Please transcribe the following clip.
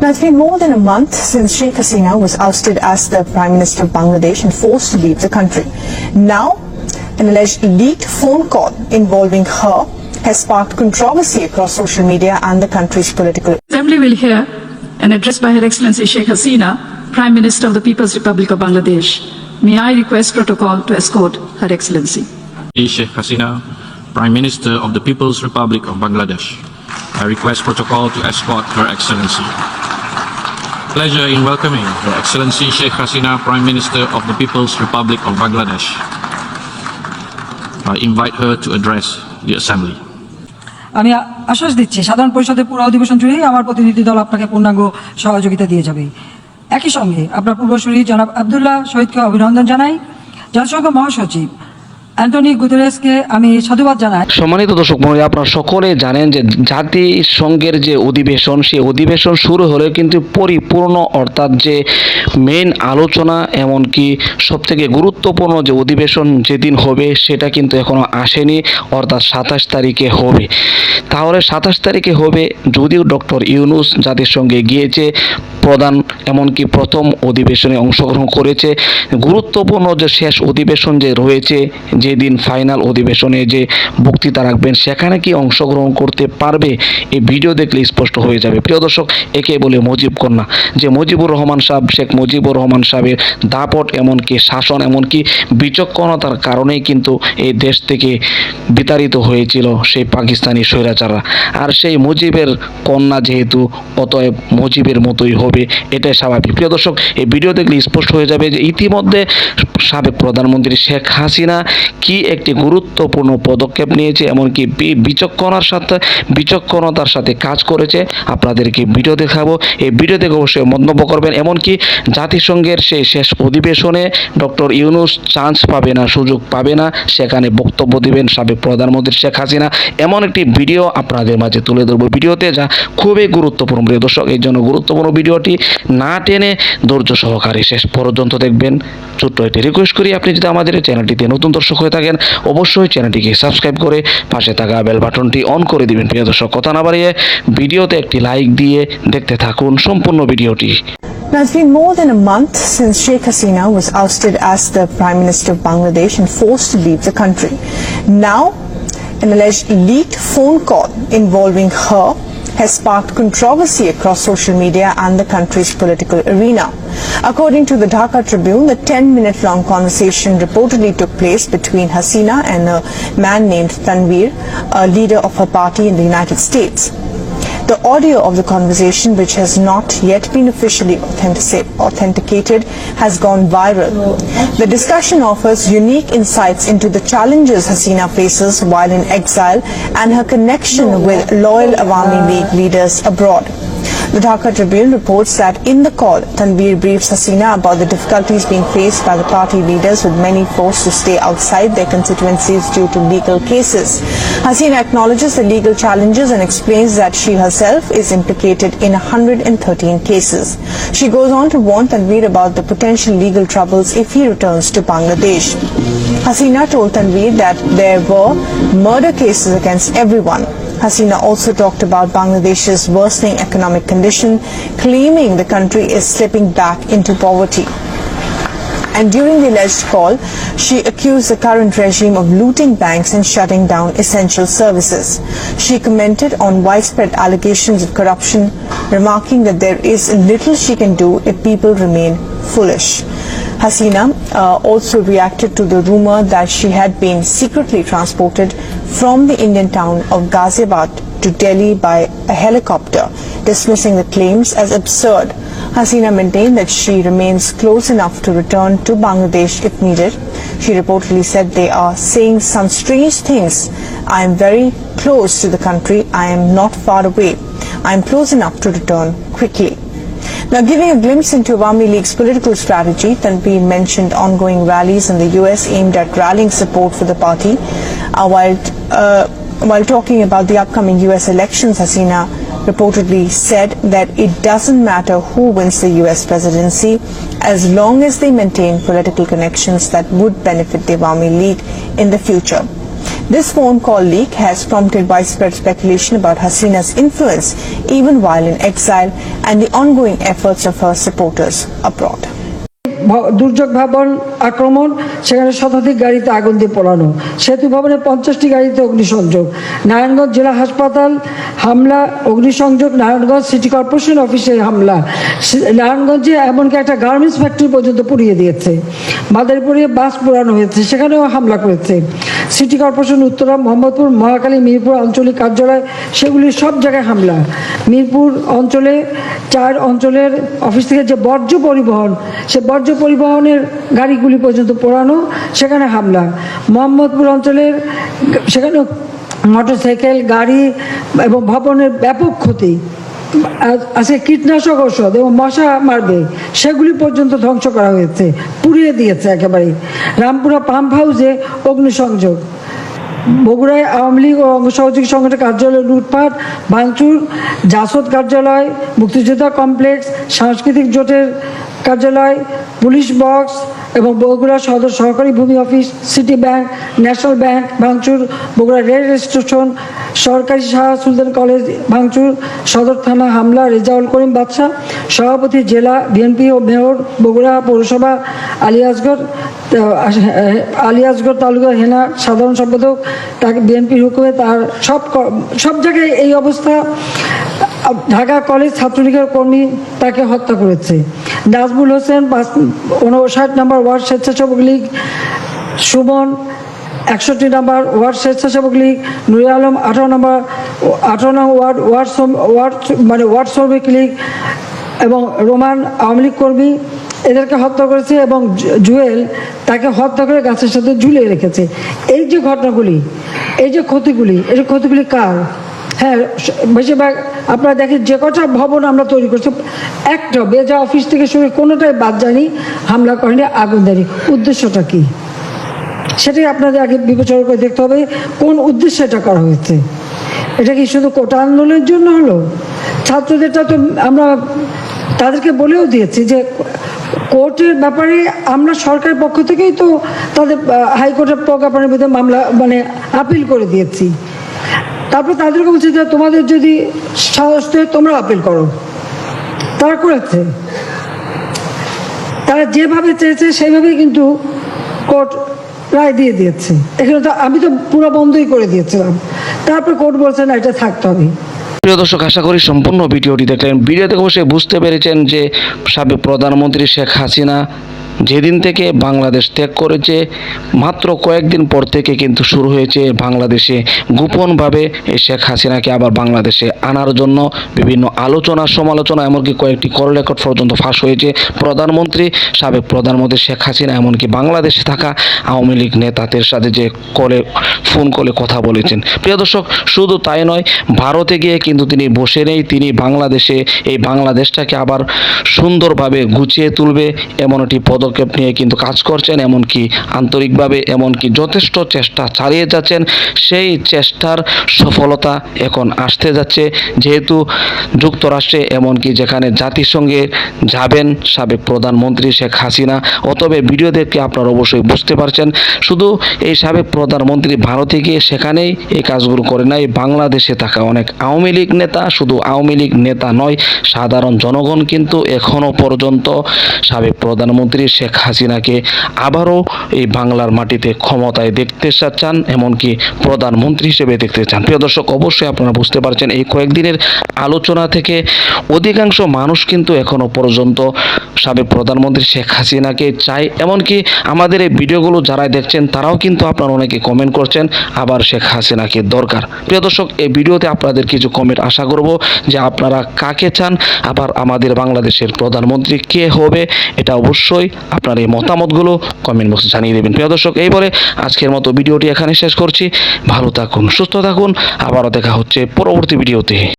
Now, it's been more than a month since Sheikh Hasina was ousted as the Prime Minister of Bangladesh and forced to leave the country. Now, an alleged leaked phone call involving her has sparked controversy across social media and the country's political Assembly will hear an address by Her Excellency Sheikh Hasina, Prime Minister of the People's Republic of Bangladesh. May I request protocol to escort Her Excellency. Sheikh Hasina, Prime Minister of the People's Republic of Bangladesh. I request protocol to escort Her Excellency. Pleasure in welcoming Her Excellency Sheikh Hasina, Prime Minister of the People's Republic of Bangladesh. I invite her to address the Assembly. আমি আশ্বাস দিচ্ছি সাধারণ পরিষদের পুরো অধিবেশন জুড়েই আমার প্রতিনিধি দল আপনাকে পূর্ণাঙ্গ সহযোগিতা দিয়ে যাবে একই সঙ্গে আপনার পূর্বসূরি জনাব আবদুল্লাহ শহীদকে অভিনন্দন জানাই জাতিসংঘ মহাসচিব অ্যান্টনি গুতেরেসকে আমি সাধুবাদ জানাই। সম্মানিত দর্শক মহোদয় আপনারা সকলে জানেন যে জাতিসংঘের যে অধিবেশন, সেই অধিবেশন শুরু হলে কিন্তু পরিপূর্ণ, অর্থাৎ যে মেন আলোচনা, এমনকি সবথেকে গুরুত্বপূর্ণ যে অধিবেশন যেদিন হবে, সেটা কিন্তু এখনও আসেনি, অর্থাৎ সাতাশ তারিখে হবে। তাহলে সাতাশ তারিখে হবে যদিও ডক্টর ইউনুস জাতিসংঘে গিয়েছে, প্রধান এমনকি প্রথম অধিবেশনে অংশগ্রহণ করেছে। গুরুত্বপূর্ণ যে শেষ অধিবেশন যে রয়েছে, যেদিন ফাইনাল অধিবেশনে যে বক্তৃতা রাখবেন, সেখানে কি অংশগ্রহণ করতে পারবে, এই ভিডিও দেখলে স্পষ্ট হয়ে যাবে। প্রিয় দর্শক একে বলে মুজিব কন্যা, যে মুজিবুর রহমান সাহেব, শেখ মুজিবুর রহমান সাহেবের দাপট এমনকি শাসন এমনকি বিচক্ষণতার কারণেই কিন্তু এই দেশ থেকে বিতাড়িত হয়েছিল সেই পাকিস্তানি স্বৈরাচাররা আর সেই মুজিবের কন্যা যেহেতু, অতএব মুজিবের মতোই হবে, এটাই স্বাভাবিক। প্রিয় দর্শক, এই ভিডিও দেখলে স্পষ্ট হয়ে যাবে যে ইতিমধ্যে সাবেক প্রধানমন্ত্রী শেখ হাসিনা কি একটি গুরুত্বপূর্ণ পদক্ষেপ নিয়েছে, এমনকি বিচক্ষণার সাথে বিচক্ষণতার সাথে কাজ করেছে, আপনাদেরকে ভিডিও দেখাবো। এই ভিডিও দেখে অবশ্যই মন্তব্য করবেন, এমনকি জাতিসংঘের সেই শেষ অধিবেশনে ডক্টর ইউনুস চান্স পাবে না, সুযোগ পাবে না, সেখানে বক্তব্য দিবেন সাবেক প্রধানমন্ত্রী শেখ হাসিনা। এমন একটি ভিডিও আপনাদের মাঝে তুলে ধরবো ভিডিওতে, যা খুবই গুরুত্বপূর্ণ। প্রিয় দর্শক, এই জন্য গুরুত্বপূর্ণ ভিডিওটি না টেনে ধৈর্য সহকারে শেষ পর্যন্ত দেখবেন। ছোট্ট একটি রিকোয়েস্ট করি আপনি যদি আমাদের এই চ্যানেলটিতে নতুন দর্শক হয়ে থাকেন অবশ্যই চ্যানেলটিকে সাবস্ক্রাইব করে পাশে থাকা বেল বাটনটি অন করে দিবেন প্রিয় দর্শক কথা না বাড়িয়ে ভিডিওতে একটি লাইক দিয়ে দেখতে থাকুন সম্পূর্ণ ভিডিওটি Now, it's been more than a month since Sheikh Hasina was ousted as the Prime Minister of Bangladesh and forced to leave the country. Now, an alleged leaked phone call involving her has sparked controversy across social media and the country's political arena. According to the Dhaka Tribune, the 10-minute long conversation reportedly took place between Hasina and a man named Tanvir, a leader of her party in the United States. The audio of the conversation, which has not yet been officially authenticated, has gone viral. The discussion offers unique insights into the challenges Hasina faces while in exile and her connection with loyal Awami League leaders abroad. The Dhaka Tribune reports that in the call, Tanvir briefs Hasina about the difficulties being faced by the party leaders with many forced to stay outside their constituencies due to legal cases. Hasina acknowledges the legal challenges and explains that she herself is implicated in 113 cases. She goes on to warn Tanvir about the potential legal troubles if he returns to Bangladesh. Hasina told Tanvir that there were murder cases against everyone. Hasina also talked about Bangladesh's worsening economic condition, claiming the country is slipping back into poverty. And during the alleged call, she accused the current regime of looting banks and shutting down essential services. She commented on widespread allegations of corruption, remarking that there is little she can do if people remain foolish. Hasina uh, also reacted to the rumor that she had been secretly transported from the Indian town of Ghaziabad to Delhi by a helicopter, dismissing the claims as absurd. Hasina maintained that she remains close enough to return to Bangladesh if needed. She reportedly said they are saying some strange things. I am very close to the country. I am not far away. I am close enough to return quickly. Now, giving a glimpse into Awami League's political strategy, Tanveer mentioned ongoing rallies in the US aimed at rallying support for the party. Uh, while, uh, while talking about the upcoming US elections, Hasina reportedly said that it doesn't matter who wins the US presidency as long as they maintain political connections that would benefit the Awami League in the future. This phone call leak has prompted widespread speculation about Hasina's influence, even while in exile, and the ongoing efforts of her supporters abroad. দুর্যোগ ভবন, আক্রমণ, সেখানে শতাধিক গাড়িতে আগুন দিয়ে পোড়ানো। সেতু ভবনে পঞ্চাশটি গাড়িতে অগ্নিসংযোগ। নারায়ণগঞ্জ জেলা হাসপাতাল, হামলা, অগ্নিসংযোগ, নারায়ণগঞ্জ সিটি কর্পোরেশন অফিসে হামলা। নারায়ণগঞ্জে এমনকি একটা গার্মেন্টস ফ্যাক্টরি পর্যন্ত পুড়িয়ে দিয়েছে। মাদারীপুরে বাস পোড়ানো হয়েছে, সেখানেও হামলা করেছে। সিটি কর্পোরেশন উত্তরা, মোহাম্মদপুর মহাকালী মিরপুর আঞ্চলিক কার্যালয়, সেগুলি সব জায়গায় হামলা। মিরপুর অঞ্চলে, চার অঞ্চলের অফিস থেকে যে বর্জ্য পরিবহন, সে বর্জ্য পরিবহনের গাড়িগুলি পর্যন্ত পোড়ানো, সেখানে হামলা। মোহাম্মদপুর অঞ্চলের সেখানে মোটরসাইকেল, গাড়ি এবং ভবনের ব্যাপক ক্ষতি। আজকে কীটনাশক ঔষধ এবং মশা মারবে। সেগুলি পর্যন্ত ধ্বংস করা হয়েছে, পুড়িয়ে দিয়েছে একেবারে রামপুরা পাম্প হাউসে অগ্নিসংযোগ। বগুড়ায় আওয়ামী লীগ ও সহযোগী সংগঠনের কার্যালয় লুটপাট, ভাঙচুর, জাসদ কার্যালয়, মুক্তিযোদ্ধা কমপ্লেক্স, সাংস্কৃতিক জোটের কার্যালয়, পুলিশ বক্স এবং বগুড়া সদর সহকারী ভূমি office, city bank, national bank, ভাঙচুর, বগুড়া রেল স্টেশন, সরকারি শাহ সুলতান কলেজ, ভাঙচুর, সদর থানা হামলা, রেজাউল করিম বাদশাহ, সভাপতি জেলা বিএনপি ও মেয়র, বগুড়া পৌরসভা আলিয়াজগড় আলিয়াজগড় তালুকা হেনা সাধারণ সম্পাদক, তাকে বিএনপির হুকুমে তার সব সব জায়গায় এই অবস্থা ঢাকা কলেজ ছাত্রলীগের কর্মী তাকে হত্যা করেছে। নাজমুল হোসেন উনষাট নম্বর ওয়ার্ড স্বেচ্ছাসেবক লীগ, সুমন একষট্টি নম্বর ওয়ার্ড স্বেচ্ছাসেবক লীগ, নুরে আলম আঠারো নম্বর আঠারো নম্বর ওয়ার্ড ওয়ার্ড ওয়ার্ড মানে ওয়ার্ড শ্রমিক লীগ এবং রোমান আওয়ামী লীগ কর্মী এদেরকে হত্যা করেছে এবং জুয়েল তাকে হত্যা করে গাছের সাথে ঝুলিয়ে রেখেছে। এই যে ঘটনাগুলি, এই যে ক্ষতিগুলি, এই যে ক্ষতিগুলি কার? হ্যাঁ বেশিরভাগ আপনারা দেখেন যে কটা ভবন আমরা তৈরি করছি, একটা বেজা অফিস থেকে শুরু কোনোটাই বাদ যায়নি, হামলা করেনি, আগুন দেয়নি। উদ্দেশ্যটা কী? সেটাই আপনাদের আগে বিবেচনা করে দেখতে হবে, কোন উদ্দেশ্যে এটা করা হয়েছে। এটা কি শুধু কোটা আন্দোলনের জন্য হলো? ছাত্রদেরটা তো আমরা তাদেরকে বলেও দিয়েছি যে কোর্টের ব্যাপারে আমরা সরকারের পক্ষ থেকেই তো তাদের হাইকোর্টের প্রজ্ঞাপনের বিরুদ্ধে মামলা মানে আপিল করে দিয়েছি। তারপর তাদেরকে বলছি যে তোমাদের যদি সাহস থাকে তোমরা আপিল করো। তারা করেছে। তারা যেভাবে চেয়েছে সেইভাবেই কিন্তু কোর্ট রায় দিয়ে দিয়েছে। এখানে তো আমি তো পুরো বন্ধই করে দিয়েছিলাম। তারপর কোর্ট বলছে, না, এটা থাকতে হবে। প্রিয় দর্শক, আশা করি সম্পূর্ণ ভিডিওটি দেখলেন। ভিডিওতে অবশ্যই বুঝতে পেরেছেন যে সাবেক প্রধানমন্ত্রী শেখ হাসিনা যেদিন থেকে বাংলাদেশ ত্যাগ করেছে, মাত্র কয়েকদিন পর থেকে কিন্তু শুরু হয়েছে বাংলাদেশে। গোপনভাবে শেখ হাসিনাকে আবার বাংলাদেশে আনার জন্য বিভিন্ন আলোচনা, সমালোচনা, এমনকি কয়েকটি কল রেকর্ড পর্যন্ত ফাঁস হয়েছে। প্রধানমন্ত্রী, সাবেক প্রধানমন্ত্রী শেখ হাসিনা, এমনকি বাংলাদেশে থাকা আওয়ামী লীগ নেতাদের সাথে যে কলে, ফোন কলে কথা বলেছেন। প্রিয় দর্শক, শুধু তাই নয়, ভারতে গিয়ে কিন্তু তিনি বসে নেই, তিনি বাংলাদেশে, এই বাংলাদেশটাকে আবার সুন্দরভাবে গুছিয়ে তুলবে, এমন একটি পদক্ষেপ নিয়ে কিন্তু কাজ করছেন, এমনকি আন্তরিকভাবে এমনকি যথেষ্ট চেষ্টা চালিয়ে যাচ্ছেন। সেই চেষ্টার সফলতা এখন আসতে যাচ্ছে। যেহেতু যুক্তরাষ্ট্রে এমনকি যেখানে জাতিসংঘে যাবেন সাবেক প্রধানমন্ত্রী শেখ হাসিনা অতবে ভিডিও দেখে আপনারা অবশ্যই বুঝতে পারছেন। শুধু এই সাবেক প্রধানমন্ত্রী ভারতে গিয়ে সেখানেই এই কাজগুলো করে নাই, বাংলাদেশে থাকা অনেক আওয়ামী লীগ নেতা, শুধু আওয়ামী লীগ নেতা নয়, সাধারণ জনগণ কিন্তু এখনও পর্যন্ত সাবেক প্রধানমন্ত্রী শেখ হাসিনাকে আবারও এই বাংলার মাটিতে ক্ষমতায় দেখতে চান, এমনকি প্রধানমন্ত্রী হিসেবে দেখতে চান। প্রিয় দর্শক, অবশ্যই আপনারা বুঝতে পারছেন, এই কয়েকদিনের আলোচনা থেকে অধিকাংশ মানুষ কিন্তু এখনও পর্যন্ত সাবেক প্রধানমন্ত্রী শেখ হাসিনাকে চায়। এমনকি আমাদের এই ভিডিওগুলো যারা দেখছেন, তারাও কিন্তু আপনারা অনেকে কমেন্ট করছেন, আবার শেখ হাসিনাকে দরকার। প্রিয় দর্শক, এই ভিডিওতে আপনাদের কিছু কমেন্ট আশা করব যে আপনারা কাকে চান, আবার আমাদের বাংলাদেশের প্রধানমন্ত্রী কে হবে, এটা অবশ্যই আপনার এই মতামতগুলো কমেন্ট বক্সে জানিয়ে দেবেন। প্রিয় দর্শক এই বলে আজকের মতো ভিডিওটি এখানে শেষ করছি। ভালো থাকুন, সুস্থ থাকুন। আবারও দেখা হচ্ছে পরবর্তী ভিডিওতে।